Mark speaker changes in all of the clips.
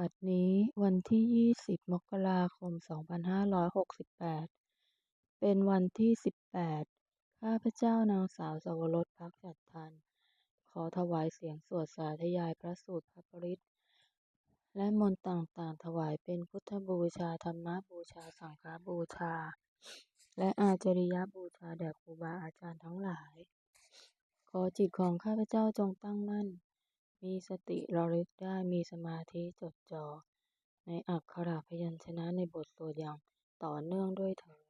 Speaker 1: บัดนี้วันที่ยี่สิบมกราคมสองพันห้าร้อยหกสิบแปดเป็นวันที่สิบแปดข้าพเจ้านางสาวสวรสพักจัดทัน ขอถวายเสียงสวดสาธยายพระสูตรพระปริตและมนต์ต่างๆ ถวายเป็นพุทธบูชา ธรรมบูชา สังฆบูชา และอาจริยบูชาแด่ครูบาอาจารย์ทั้งหลาย ขอจิตของข้าพเจ้าจงตั้งมั่น มีสติระลึกได้มีสมาธิจดจ่อในอักขระพยัญชนะในบทสวดอย่างต่อเนื่องด้วยเถิด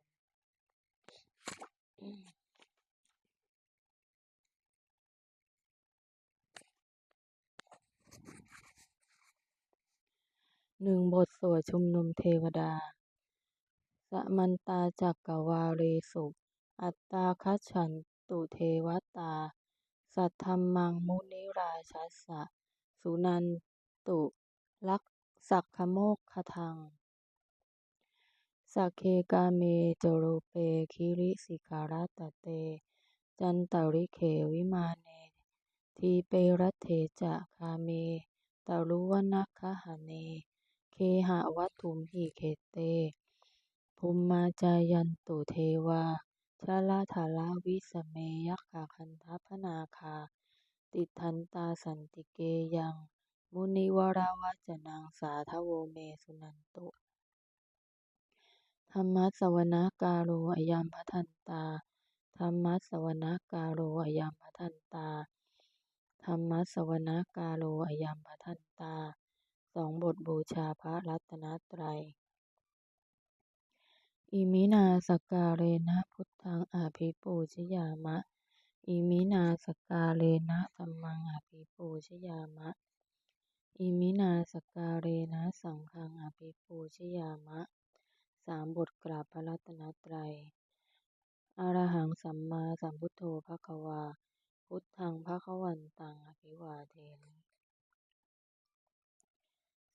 Speaker 1: หนึ่งบทสวดชุมนุมเทวดา สมันตาจักกวาเรสุ อัตตาคัจฉันตุเทวตา สัทธรรมังมุนิราชัสสะ สุนันตุลักสักขโมกขทังสักเคกาเมจโรเปคิริสิการาตเต จันตริเขวิมาเน ทีเปรัตเถจะคาเมตรุวนัคคหเน เคหะวัตุมหิเขเต ภุมมาจายันตุเทวา ชลาธาลาวิสเมยักขาคันทัพนาคา ติทันตาสันติเกยัง มุนิวราวจนังสาทโวเมสุนันตุธรรมัสวนากาโรอยัมพทันตาธรรมัสวนากาโรอยัมพทันตาธรรมัสวนากาโรอยัมพทันตาสองบทบูชาพระรัตนตรัย อิมินาสกาเรนะพุทธังอาภิปูชยามะ อิมินาสกาเรนะธัมมังอาภิปูชยามะ อิมินาสกาเรนะสังฆังอาภิปูชยามะ สามบทกราบพระรัตนตรัยอรหังสัมมาสัมพุทโธภะคะวา พุทธังภะคะวันตังอภิวาเทมิ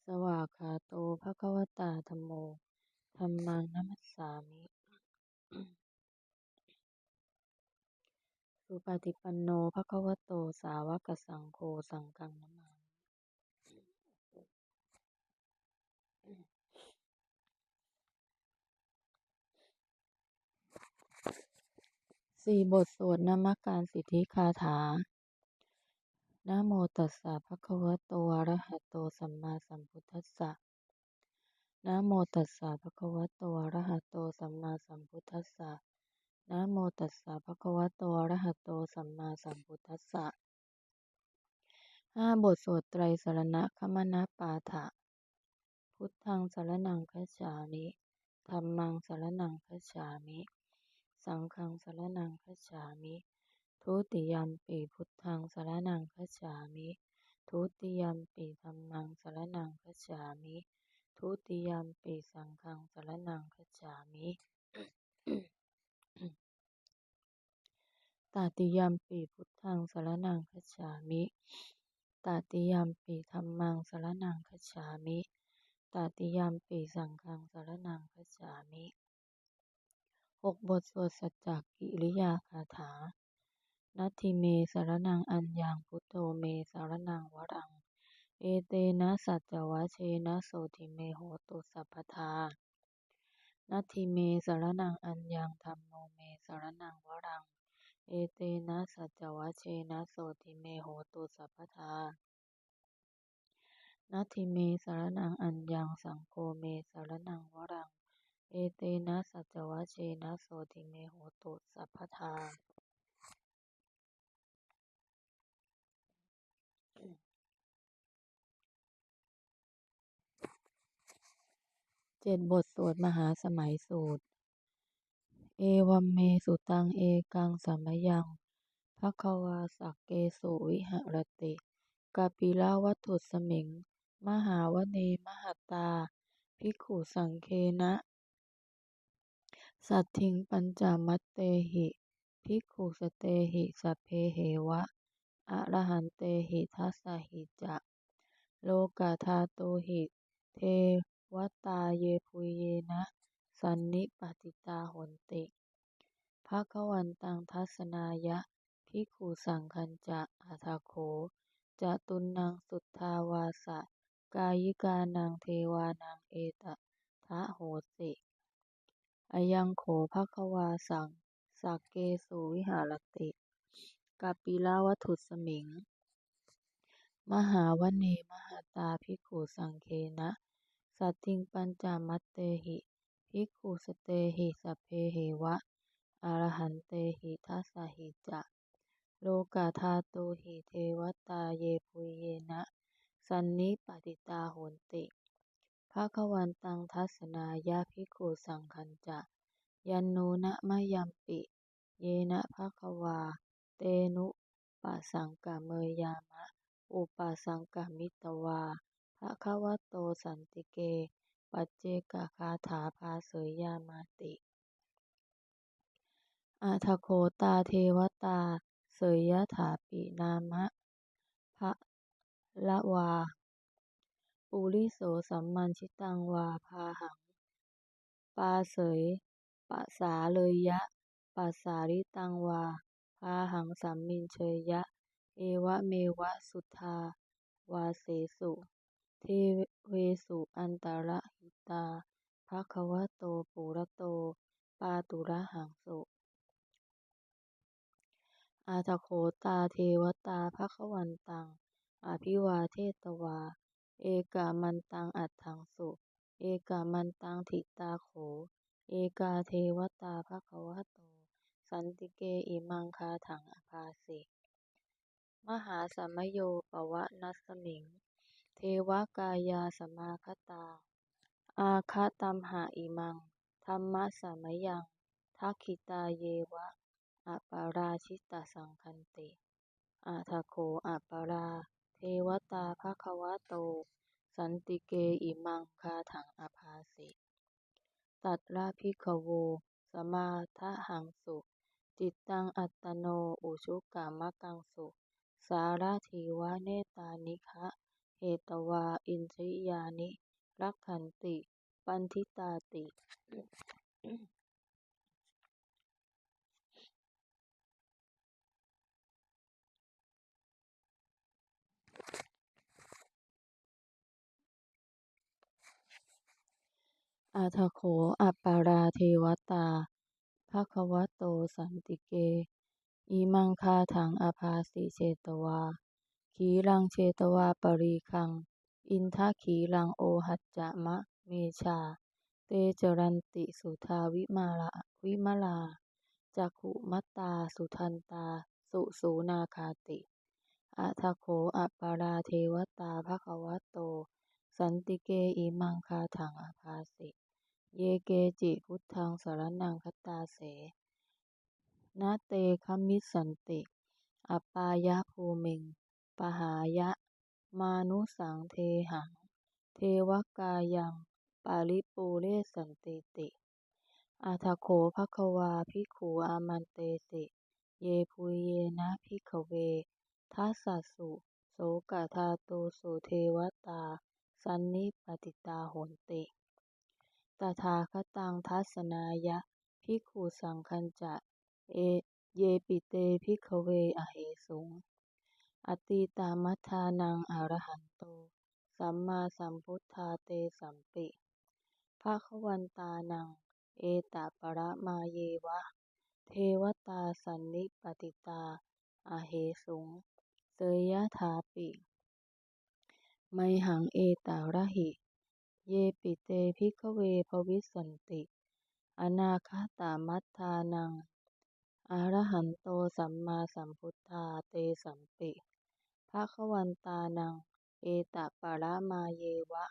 Speaker 1: สวากขาโตภะคะวตาธรรมโม ธัมมังนัมัสสามิ สุปฏิปันโนภะคะวะโตสาวกสังโฆสังฆังนามาสี่บทสวดนมักการสิทธิคาถา นะโมตัสสะภะคะวะโตอะระหะโตสัมมาสัมพุทธัสสะ นะโมตัสสะภะคะวะโตอะระหะโตสัมมาสัมพุทธัสสะนะโมตัสสะภะคะวะโตอะระหะโตสัมมาสัมพุทธัสสะห้าบทสวดไตรสรณะคมนาปาฐะพุทธังสรนังคัจฉามิธัมมังสรนังคัจฉามิ สังฆังสรนังคัจฉามิ ทุติยมปีพุทธังสรนังคัจฉามิ ทุติยมปีธัมมังสรนังคัจฉามิ ทุติยัมปีสังฆังสรนังคัจามิตติยัมปีพุทธังสารนังคัจามิตติยัมปีธัมมังสารนังคัจามิตติยัมปีสังฆังสรนังคัจามิหกบทสวดสัจจกิริยาคาถา นัตถิเมสารนังอัญญังพุทโธเมสารนังวรัง เอเตนะสัจวะเชนะโสติเมโหตุสัพพทานัตถิเมสารนังอัญญังธรรมโมเมสารนังวรัง เอเตนะสัจวะเชนะโสติเมโหตุสัพพทานัตถิเมสารนังอัญญังสังโฆเมสารนังวรัง เอเตนะสัจวะเชนะโสติเมโหตุสัพพทา เจ็ดบทสวดมหาสมัยสูตร เอวัมเมสุตังเอกังสัมยังภควาสักเกสุวิหรติกาปิลาวัตถุสมิง มหาวเนมหตาภิกขุสังเคนะ สัตถิงปัญจมัตเตหิภิกขุสเตหิสัเพเหวะอะระหันเตหิทัสสหิจะ โลกาธาโตหิ เท วตาเยปุยเยนะ สันนิปติตาหนติภะควันตังทัศนายะภิกขุสังคัญจะอัทโขจะตุนังสุทธาวาสะ กายิกานังเทวานังเอตทะโหติอยังโขภควาสังสักเกสุวิหารติกัปปิลาวัตถุสมิง มหาวเนมหาตาภิกขุสังเคนะ สัตถิงปัญจมัตเตหิภิกขุสเตหิสัพเพเหวะอรหันเตหิทัสสหิจะโลกาธาตุหิเทวตาเยปุเยนะ สันนิปติตาโหนติภะคะวันตังทัศนายาภิกขุสังคัญจะ ยันโนนะมะยัมปิ เยนะภะคะวา เตนุปะสังกะเมยามะ อุปะสังกะมิตวา ภะคะวะโต สันติเก ปัจเจกคาถาภาเสยยามาติอาทโคตาเทวตา เสยยถาปินามะภะละวา ปุริโสสัมมันชิตังวาพาหัง ปาเสยปะสาเลยยะปัสสาริตังวาพาหังสัมมินเชยยะ เอวะเมวะสุทาวาเสสุ เทเวสุอันตระหิตาภะควโตปุระโต ปาตุระหังสุ อาทโคตาเทวตาภคะวันตัง อภิวาเทตวา เอกามันตังอัตถังสุ เอกามันตังทิตาโข เอกาเทวตาภควโต สันติเกอิมังคาถังอภาสิ มหาสัมโยปวะนัสมิง เทวกายาสมาคตา อาคาตัมหาอิมัง ธรรมะสมยัง ทักขิตาเยวะอปาราชิตาสังคันติ อาทาโคอปารา เทวตาภควะโต สันติเกอิมังคาถังอภาสิ ตัดราภิขโว สมาทะหังสุ จิตตังอัตโน อุชุกามะกังสุ สาราทีวะเนตานิคะ เหตวาอินทริยานิรักขันติ ปันทิตาติ อาทโขอัปปาราเทวตาภควะโตสันติเก อิมังคาถังอาภาสิเชตวา ขีรังเชตวาปรีคัง อินทขีรังโอหัจจะมะเมชา เตจรันติสุทาวิมาลาวิมาลาจักขุมัตตาสุทันตา สุสูนาคาติอาทโขอัปปาราเทวตาภควะโต สันติเกอิมังคาถังอภาสิ เยเกจิพุทธังสารนังคตาเสนาเตคมิสันติ อปายะภูมิง ปหายะ มานุสังเทหัง เทวกายัง ปาริปูเรสันติติ อาทโขภควาภิขุอามันเตติเยปุเยนะภิขเวทัสสสุโสกะธาตุสุเทวตา สันนิปติตาโหนติ ตถาคตังทัศนายะภิขุสังคัญจะ เอ เยปิเตภิขเวอเหสุง อติตามัทานังอรหันโต สัมมาสัมพุทธาเตสัมปิภาควันตานัง เอตปรมาเยวะ เทวตาสันนิปติตา อาเหสุงเสยยะถาปิไมหังเอตาระหิ เยปิเตภิกขเวภวิสันติ อนาคาตามัทธานังอรหันโตสัมมาสัมพุทธาเตสัมปิ ภะควันตานัง เอตปารามาเยวะ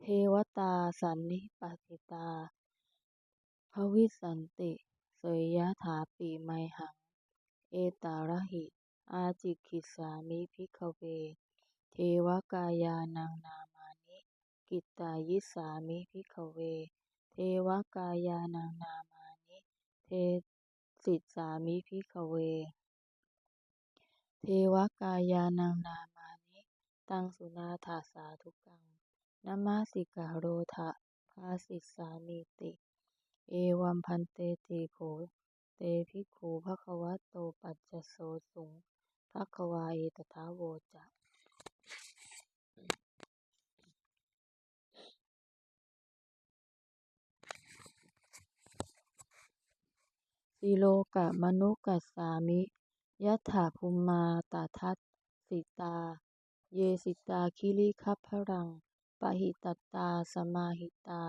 Speaker 1: เทวตาสันนิปติตา ภวิสันติ เสยยะถาปีไมหัง เอตาระหิ อาจิกิสามิภิกขเว เทวกายานังนามานิ กิตตายิสามิพิกเว เทวกายานังนามานิ เทสิสามิพิกเว เทวกายานังนามานิตังสุนาถาสาทุกังนามาสิกาโรทะภาสิสามิติ เอวัมพันเตติโขเตภิกขุภควะโตปัจจโสสุงภควาเอตทาโวจะสิโลกะมนุกัสสามิ ยัตถาภุมมาตทัสสิตา เยสิตาคิริคัพพรังปหิตัตตาสมาหิตา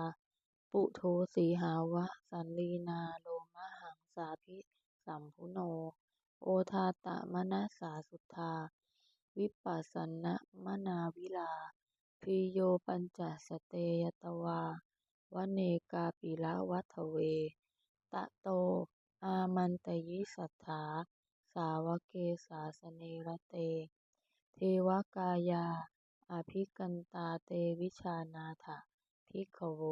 Speaker 1: ปุโถสีหาวะ สันลีนาโลมหังสาภิสัมพุโน โอทาตะมนัสาสุทธา วิปัสสนะมนาวิลาภิโยปัญจสเตยตวาวเนกาปิละวัฏเว ตะโต อามันตยิสัทธา สาวเกสาสเนรเต เทวกายา อภิกันตาเตวิชานาถะภิกขโว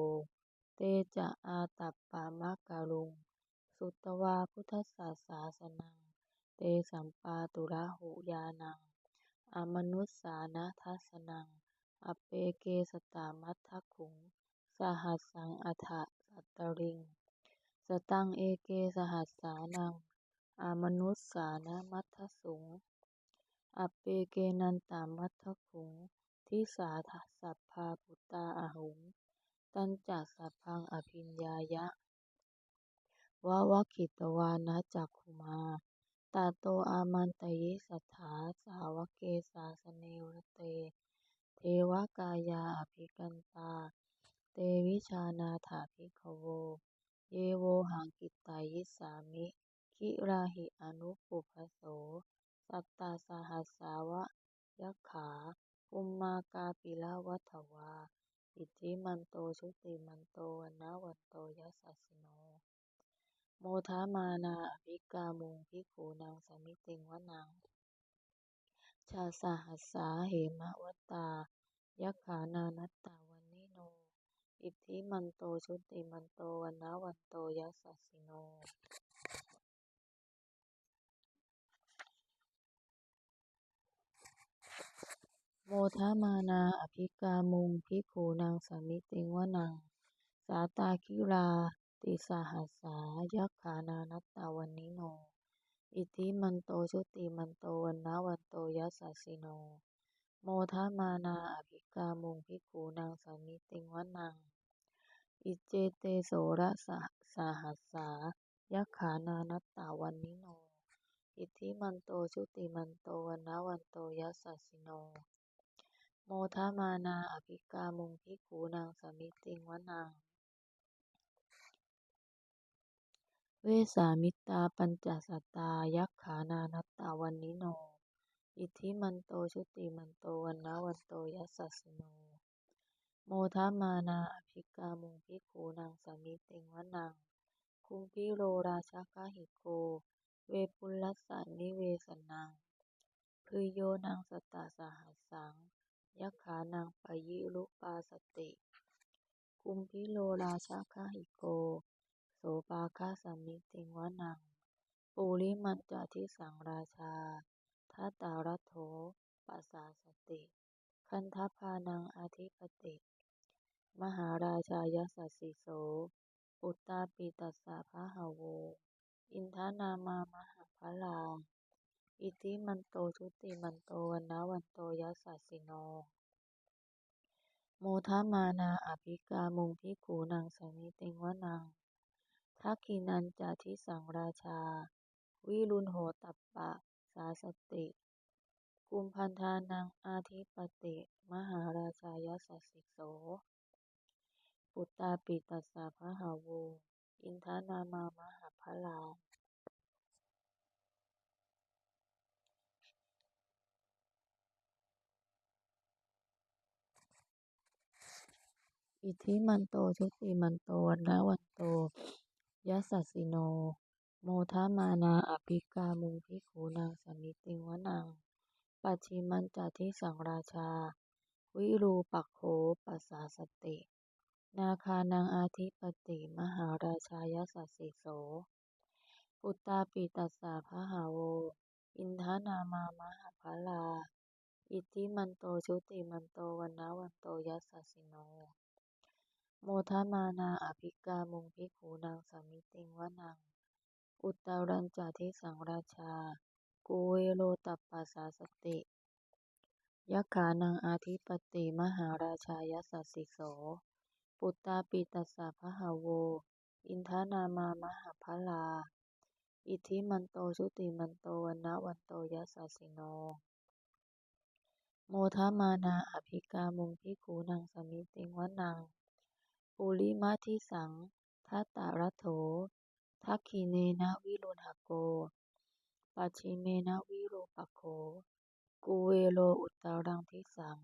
Speaker 1: เตจะอาตัปปามะกะลุง สุตวาพุทธสสะสาสนัง เตสัมปาตุระหุญาณัง อมนุสสานะทัสสนัง อเปเกสตามัทธขุง สหัสสังอัฏฐสัตตริง สตังเอเกสหัสสานัง อมนุสสานะมัทธสุงอเปเกนันตามัทธขุงทิสาทสัพพาปุตตาอหุง ตัญจสัพพังอภิญญายะวะวะคิตวานะจักขุมา ตาโตอามันตยิสัทธาสาวเกสาสเนรเต เทวกายาอภิกันตา เตวิชานาถะภิกขโว เยโวหังกิตตายิสามิ คิราหิอนุปุพโส สัตตาสหัสสาวะยัคขาภุมมากาปิละวัฏวา อิทธิมันโตชุติมันโตวันนะวันโตยัสสสิโน โมทามานาอภิกามุงภิกขุนังสมิติงวนัง ชาสหัสสาเหมะวัตตา ยัคขานานัตตาวันนิโน อิทธิมันโตชุติมันโตวันนะวันโตยัสสสิโน โมทมานาอภิกามุงภิกขุนังสมิติงวนัง สาตาคิราติสหัสสายัคขานานัตตาวันนิโน อิทิมันโตชุติมันโตวันนวันโตยัสสสิโน โมทมานาอภิกามุงภิกขุนังสมิติงวนัง อิเจเตโสระสหัสสายัคขานานัตตาวันนิโน อิทิมันโตชุติมันโตวันนวันโตยัสสสิโน โมทามานาอภิกามุงภิกขุนังสมิติงวนังเวสามิตาปัญจสัตตา ยัคขานานัตตาวันนิโน อิทธิมันโตชุติมันโตวันนะวันโตยัสสสโน โมทามานาอภิกามุงภิกขุนังสมิติงวนังคุมพิโรราชคหิโก เวปุลัสสะนิเวสนังพฤโยนังสตตาสหัสสัง ยัคขานังปยิรุปาสติคุมพิโรราชคหิโก โสภาคาสมิติงวนังปุริมัจจทิสังราชาทัตตารัโถปัสสาสติ คันธพานังอธิปติ มหาราชายัสสิโสปุตตาปิตัสสะภะหะโว อินทานามามหาภลา อิทธิมันโตชุติมันโตวันนะวันโตยัสสสิโนโมทามานาอภิกามุงภิขุนังสมิติงวนังทักขินันจาทิสังราชา วิรุณโหตัปปะ สาสติ กุมพันธานังอาธิปติ มหาราชายัสสิโส ปุตตาปิตัสสะภะหะโวอินทานามามหาภลา อิทธิมันโตชุติมันโตวันนะวันโตยัสสสิโน โมทามานาอภิกามุงภิขุนังสมิติงวนังปัจฉิมัญจทิสังราชา วิรูปักโขปัสสาสติ นาคานังอาธิปติมหาราชายัสสสิโส ปุตตาปิตัสสะภะหะโว อินทนามามหาภลา อิทธิมันโตชุติมันโตวันนะวันโตยัสสสิโน โมทามานาอภิกามุงภิกขุนัง สมิติงวนัง อุตตรัญจาทิสังราชากุเวโรตัปปะสาสติยัคขานังอาธิปติมหาราชายัสสิโส ปุตตาปิตัสสะภะหะโว อินทนามามหาภลา อิทธิมันโตชุติมันโตวันนะวันโตยัสสิโน โมทมานาอภิกามุงพิคูนังสมิติงวนัง ปุริมาทิสังทัตตารโถทักขิเนนะวิรุณหโก ปัจฉิเมนะวิโรปโคกุเวโลอุตตรังทิสัง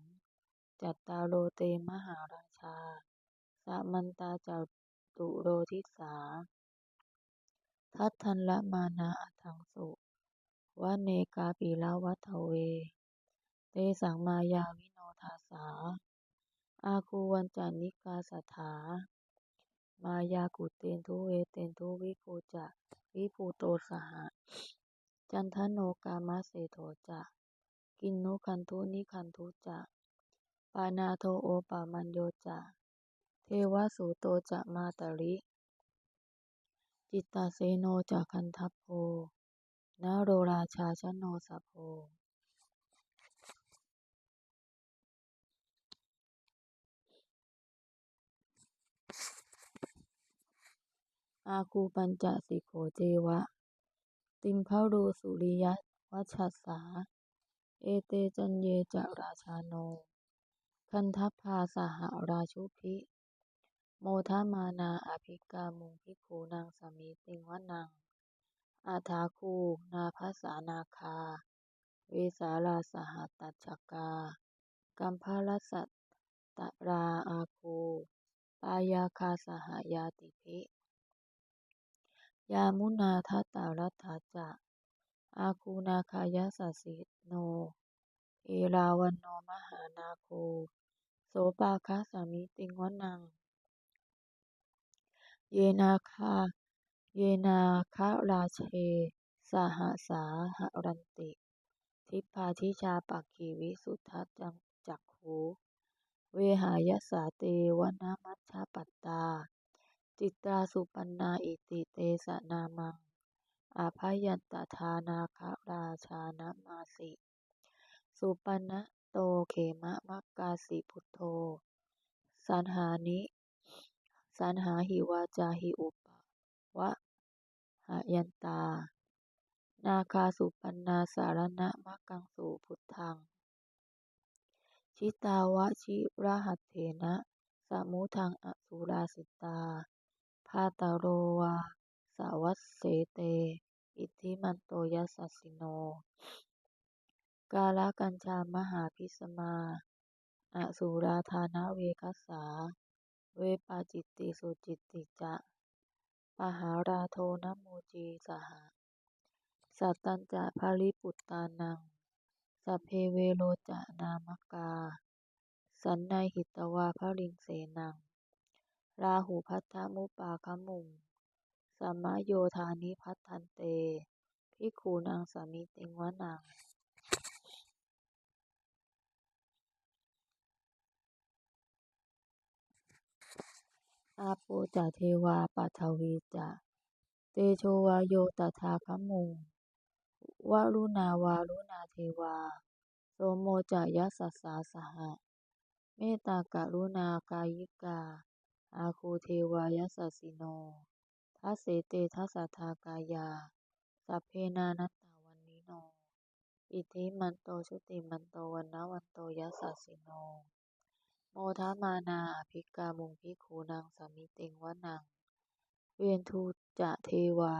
Speaker 1: จัตตาโรเตมหาราชา สามันตาจตุโรทิสา ทัตทันละมานาอัทังสุวเนกาปิลาวัฏเว เตสังมายาวิโนทาสา อาคูวันจานิกาสัทธามายากุเตนทุเวเตนทุวิภูจะวิภูโตสหะจันทโนกามาเสโทจะกินนุคันทุนิคันทุจะปานาโทโอปามัญโยจะเทวสุโตจะมาตริ จิตตาเสโนจะคันทัพโพนโรราชาชโนสัพโพ อาคูปัญจสิโขเจวะ ติมพะโรสุริยวัชสสา เอเตจันเยจะราชาโน คันทัพพาสหราชุพิ โมทามานาอภิกามุงพิคูนางสมีติงวนัง อาทาคูนาภัสานาคา เวสาลาสหตัจกา กัมพาลสัตตราอาคู ปายาคาสหายาติภิ ยามุนาทัตตารัตถาจะอาคูนาคายสัสิโน เอราวันโนมหานาโค โสปาคาสามิติงวนัง เยนาคา เยนาคาราเช สหสาหรันติ ทิพาทิชาปักขีวิสุทธัจจังจักขูเวหายสาเตวนามัชฌาปัตตา จิตราสุปันนาอิติเตสะนามัง อาภยันตทานาคราชานามาสิ สุปันนะโตเขมะมักกาสิพุทโธสันหานิสันหาหิวาจาหิอุปวะหายันตา นาคาสุปันนาสารณะมักกังสุพุทธัง ชิตาวะชิระหัตเถนะ สมุทังอสุราสิตา พาตโรวา สาวัสเสเต อิทธิมันโตยัสสสิโน กาลกัญชามหาพิสมา อสุราธานะเวคัสสา เวปาจิตติสุจิตติจะ ปหาราโทนโมจีสหะสัตตัญจะภาริปุตตานัง สัพเพเวโรจะนามกา สันนัยหิตวาภริงเสนัง ราหูพัทธมุปาคมุง สัมมโยธานิพัทธันเตภิกขุนางสามิติงวนังอาโปจเทวาปัทวีจะเตโชวาโยตถาคมุงวารุณาวารุณาเทวาโสโมจะยัสสสาสหะ เมตตากรุณากายิกา อาคูเทวายัสสสิโนทัสเสเตทัสทากายา สัพเพนานัตตาวันนิโน อิทิมันโตชุติมันโตวันนะวันโตยัสสสิโน โมทมานาภิกามุงพิคูนางสามิติงวนัง เวียนทูจะเทวา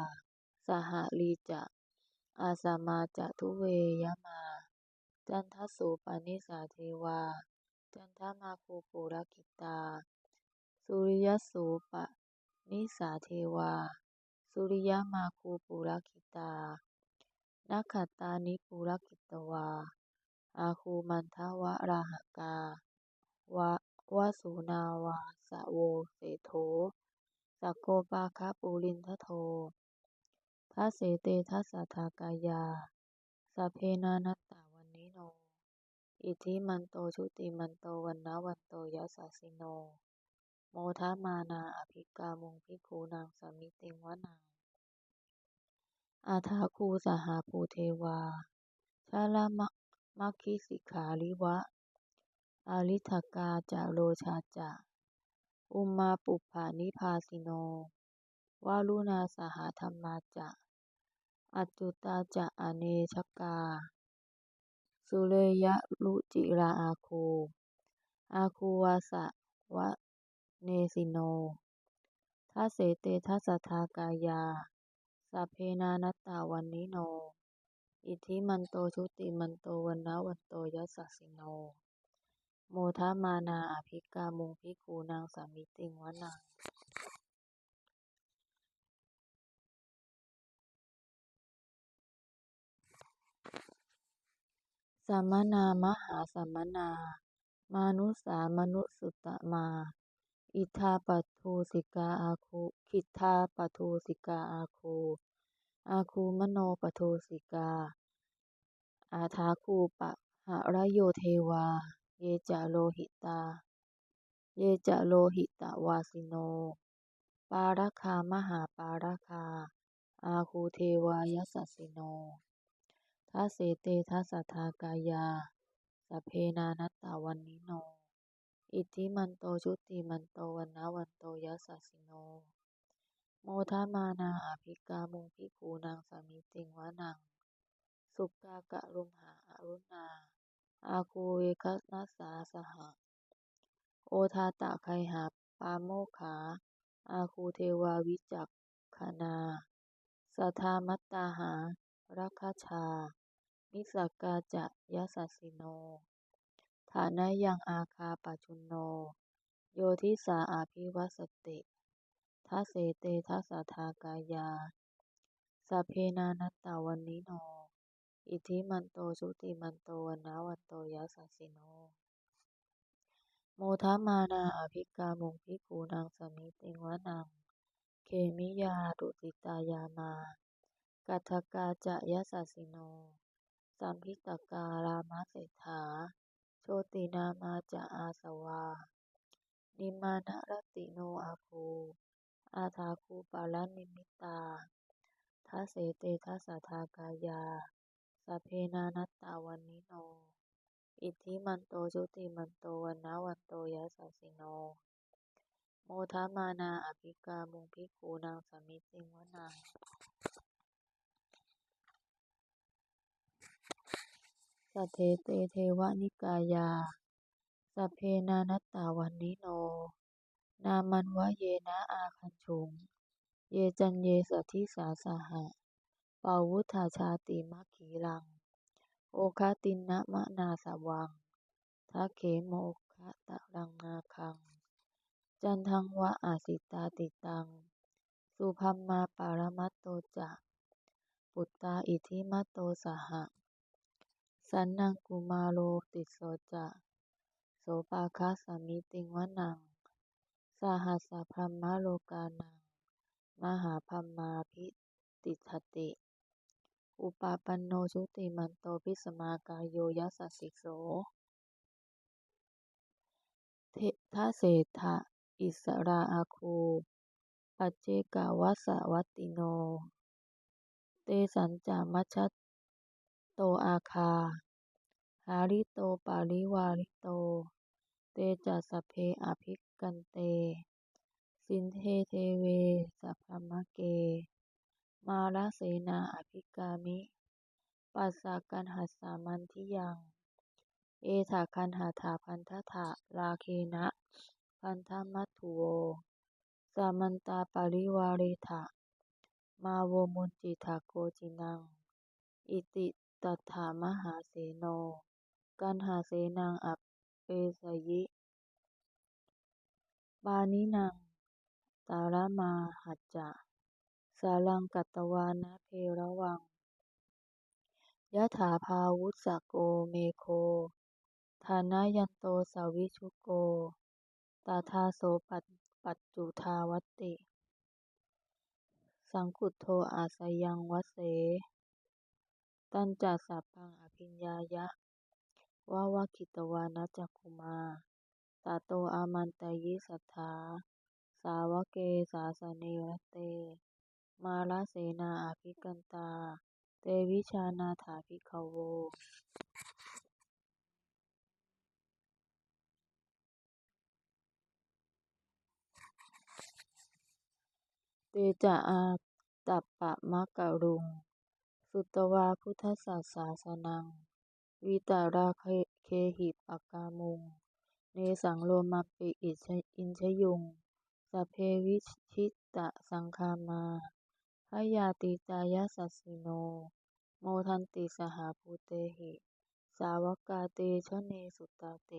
Speaker 1: สหลีจะอาสามาจะทุเวยมา จันทสุปนิสาเทวา จันทมาคูปุรกิตา สุริยโสูปนิสาเทวา สุริยมาคูปุรกิตานักขตานิปุรกิตวา อาคูมันทวะราหกาวะวสุนาวาสะโวเสโธสักโกปาคะปูลินทโททัสเสเตทัสสทากายาสัพเพนานัตตาวันนิโน อิทิมันโตชุติมันโตวันนะวันโตยัสสสิโน โมทมานาอภิกามุงพิคูนางสามิติงวนังอาทาคูสหาภูเทวา ชาลามะมัคคิสิกขาลิวะ อาริทกาจะโรชาจะอุมมาปุปผานิพาสิโน วารุณาสหธรรมาจะ อัจจุตาจะอเนชกา สุเรยะรุจิราอาคู อาคูวาสะวะ เนสิโนทัสเสเตทัสสทากายา สัพเพนานัตตาวันนิโน อิทธิมันโตชุติมันโตวันนะวันโตยัสสิโน โมทมานาอภิกามุงภิกขูนางสามิติงวนังสัมมนามหาสัมมนา มานุสามนุสุตตมา อิทธาปทูสิกาอาคูขิทาปทูสิกาอาคูอาคูมโนปทูสิกา อาทาคูปะหะระโยเทวา เยจะโลหิตา เยจะโลหิตวาสิโน ปาราคามหาปาราคา อาคูเทวายสสสิโนทัสเสเตทัสทากายาสเพนานัตตาวันนิโน อิทธิมันโตชุติมันโตวันนะวันโตยัสสสิโน โมทามานาอภิกามุงภิกขูนางสามิติงวนัง สุกากะลุมหาอารุณา อาคูเวคนัสสาสหะ โอทาตะไคหาปาโมขา อาคูเทวาวิจักขนา สธามัตตาหารัคชา มิสกาจะยัสสสิโน ฐานะยังอาคาปัจจุโน โยทิสาอาภิวัสติทัสเสเตทัสทากายาสัพเพนานัตตาวันนิโน อิทิมันโตชุติมันโตวันนะวันโตยัสสสิโน โมทามานาอภิกามุงภิกขูนางสามิติงวนังเคมิยาดุติตายามา กัทกาจะยัสสสิโน สัมพิตการามเศรษฐา โชตินามาจะอาสวา นิมานรติโนอาคู อาทาคูปาลนิมิตาทัสเสเตทัสสทากายาสเพนานัตตาวันนิโน อิทธิมันโตชุติมันโตวันนะวันโตยัสสสิโน โมทมานาอภิกามุงภิกูนางสมิติงวนัง สัทเทเตเทวนิกายา สัพเพนานัตตาวันนิโน นามันวะเยนะอาคันชุง เยจันเยสัทธิสาสหะปาวุธาชาติมัคคีรัง โอคาตินนะมะนาสวังทักเขโมคะตะรังนาคัง จันทังวะอาสิตาติตัง สุพัมมาปารมัตโตจะ ปุตตาอิทิมัตโตสหะ สันนังกุมาโรติโสจะโสปาคาสมิติงวนัง สหัสพรหมโลกานัง มหาพัมาภิติทติ อุปาปันโนชุติมันโตพิสมากายโยยัสสิโสเททเศทะอิสราอาคู ปัจเจกาวัสวัตติโน เตสัญจามัชช โตอาคา หาริโตปาริวาริโต เตจัสสพเพอภิกันเต สินเทเทเวสัพพมะเก มาลเสนาอภิกามิ ปัสสะกันหัสสามันทิยัง เอถาคันหาถาพันทถาลาเคนะ พันธมัตถุโว สามันตาปาริวาเรถะ มาโวมุนจิถาโกจินังอิติ ตัฏฐามหาเสโน กันหาเสนังอัปเปสยิ ปานินัง ตาระมาหัจจะ สาลังกัตวานะเพระวัง ยะถาภาวุสโกเมโค ฐานะยันโตสาวิชุโก ตาทาโสปัจปัจจุทาวติ สังคุโทอาสยังวเส ตัญจัสสัพพังอภิญญายะวาวคิตวานะจักขุมาตาโตอามันตยิสัทธา สาวเกสาสเนรเต มาลเสนาอภิกันตา เตวิชานาถาภิกขโว เตจะอาตัปปะมะกะรุง สุตวาพุทธัสสาสนัง วิตาราเคหิปักกามุง เนสังโลมัปปิอินชยุงสเพวิชิตะสังคามาพยาติจายสัสสิโน โมทันติสหภูเตหิ สาวกาเตชะเนสุตาเต